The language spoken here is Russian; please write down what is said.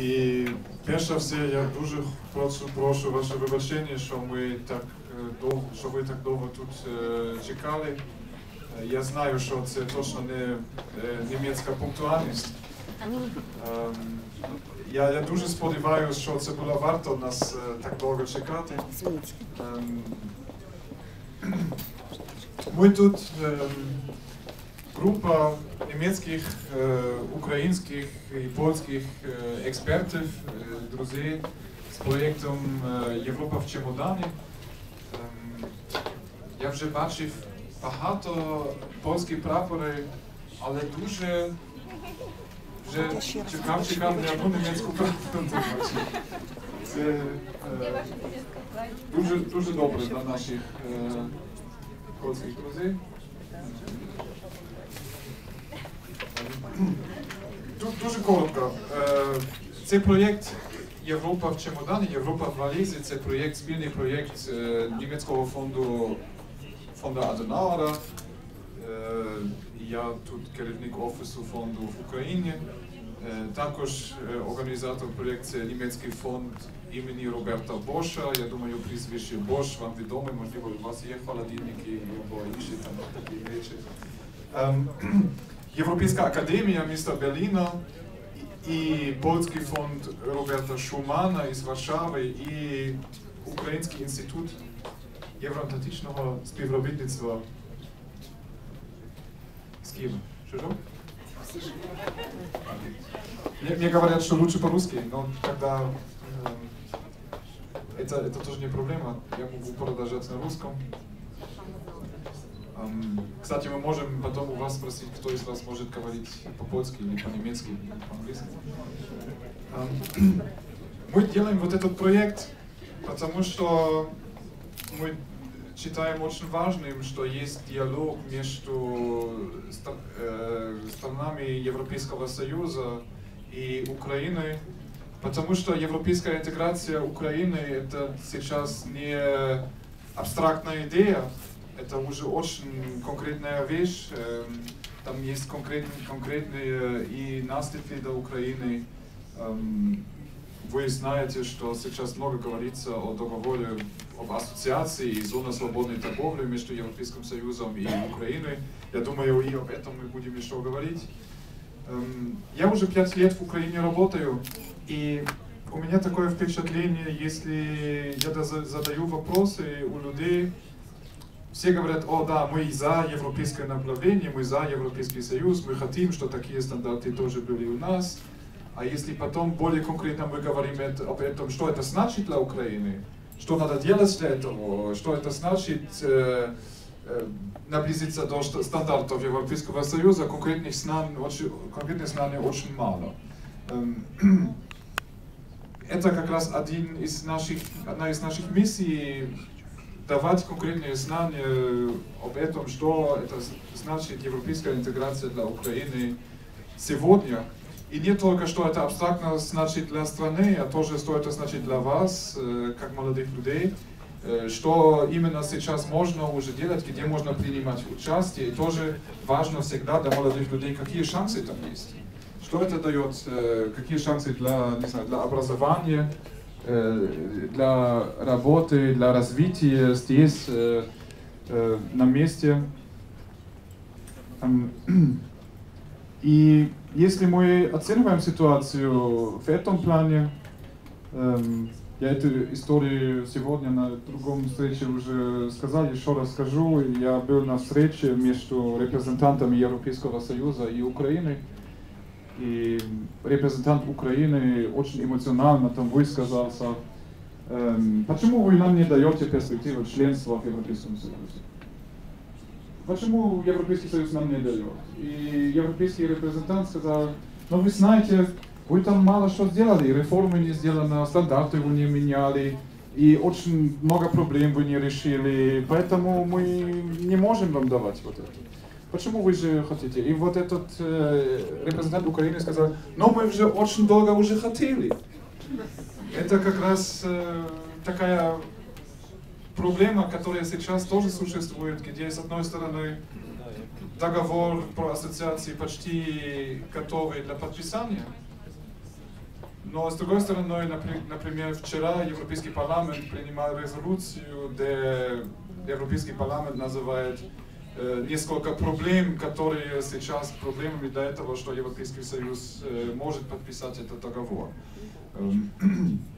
І перш за все, я дуже прошу, прошу ваше вибачення, що ми так е, довго, що ви так довго тут е, чекали. Е, Я знаю, що це точно не е, німецька пунктуальність. Ем, Я, я дуже сподіваюся, що це було варто нас е, так довго чекати. Ем, Ми тут ем, група німецьких, е, українських і польських е, експертів, е, друзів з проєктом е, Європа в чемодані. Ем, Я вже бачив багато польських прапори, але дуже вже чекав, чекав не одну німецьку прапору. Це е, дуже, дуже добре для наших е, польських друзів. Ду- Дуже коротко. Е, Цей проєкт Європа в чемодані, Європа в валізі це проєкт, спільний проєкт е, німецького фонду фонду Аденауера. Е, Я тут керівник офісу фонду в Україні. Е, Також е, організатор проєкту це німецький фонд імені Роберта Боша. Я думаю, прізвище Бош вам відоме, можливо, у вас є холодильники або інші там такі речі. Ем, Європейська академія міста Берліна і і польський фонд Роберта Шумана із Варшави і Український інститут євроатлантичного співробітництва з Києва. Що ж? Мне, мне говорят, что лучше по-русски, но тогда э, это, это тоже не проблема. Я могу продолжать на русском. Кстати, мы можем потом у вас спросить, кто из вас может говорить по-польски или по-немецки, или по-английски. Мы делаем вот этот проект, потому что мы считаем очень важным, что есть диалог между э, странами Европейского Союза и Украиной, потому что европейская интеграция Украины это сейчас не абстрактная идея, это уже очень конкретная вещь. эм, Там есть конкретные, конкретные и наследки до Украины. Эм, Вы знаете, что сейчас много говорится о договоре об ассоциации и зоне свободной торговли между Европейским Союзом и Украиной. Я думаю, и об этом мы будем еще говорить. Эм, Я уже пять лет в Украине работаю, и у меня такое впечатление, если я да- задаю вопросы у людей, все говорят, о да, мы за европейское направление, мы за Европейский Союз, мы хотим, что такие стандарты тоже были у нас. А если потом более конкретно мы говорим об этом, что это значит для Украины, что надо делать для этого, что это значит э, э, наблизиться до ст- стандартов Европейского Союза, конкретных знаний очень, конкретных знаний очень мало. Эм, Это как раз один из наших, одна из наших миссий давать конкретные знания об этом, что это значит европейская интеграция для Украины сегодня. И не только, что это абстрактно значит для страны, а тоже, что это значит для вас, э, как молодых людей, э, что именно сейчас можно уже делать, где можно принимать участие. И тоже важно всегда для молодых людей, какие шансы там есть. Что это дает, э, какие шансы для, не знаю, для образования, э, для работы, для развития здесь, э, э, на месте. И если мы оцениваем ситуацию в этом плане, эм, я эту историю сегодня на другом встрече уже сказал, еще раз скажу. Я был на встрече между репрезентантами Европейского Союза и Украины. И репрезентант Украины очень эмоционально там высказался, эм, почему вы нам не даете перспективу членства в Европейском Союзе? Почему Европейский Союз нам не дает? И европейский репрезентант сказал, ну вы знаете, вы там мало что сделали, реформы не сделаны, стандарты вы не меняли, и очень много проблем вы не решили, поэтому мы не можем вам давать вот это. Почему вы же хотите? И вот этот э, репрезентант Украины сказал, но мы же очень долго уже хотели. Это как раз э, такая проблема, которая сейчас тоже существует, где с одной стороны договор про ассоциации почти готовый для подписания, Но с другой стороны, например, вчера Европейский парламент принимал резолюцию, где Европейский парламент называет несколько проблем, которые сейчас проблемами для этого, что Европейский Союз э, может подписать этот договор. Эм,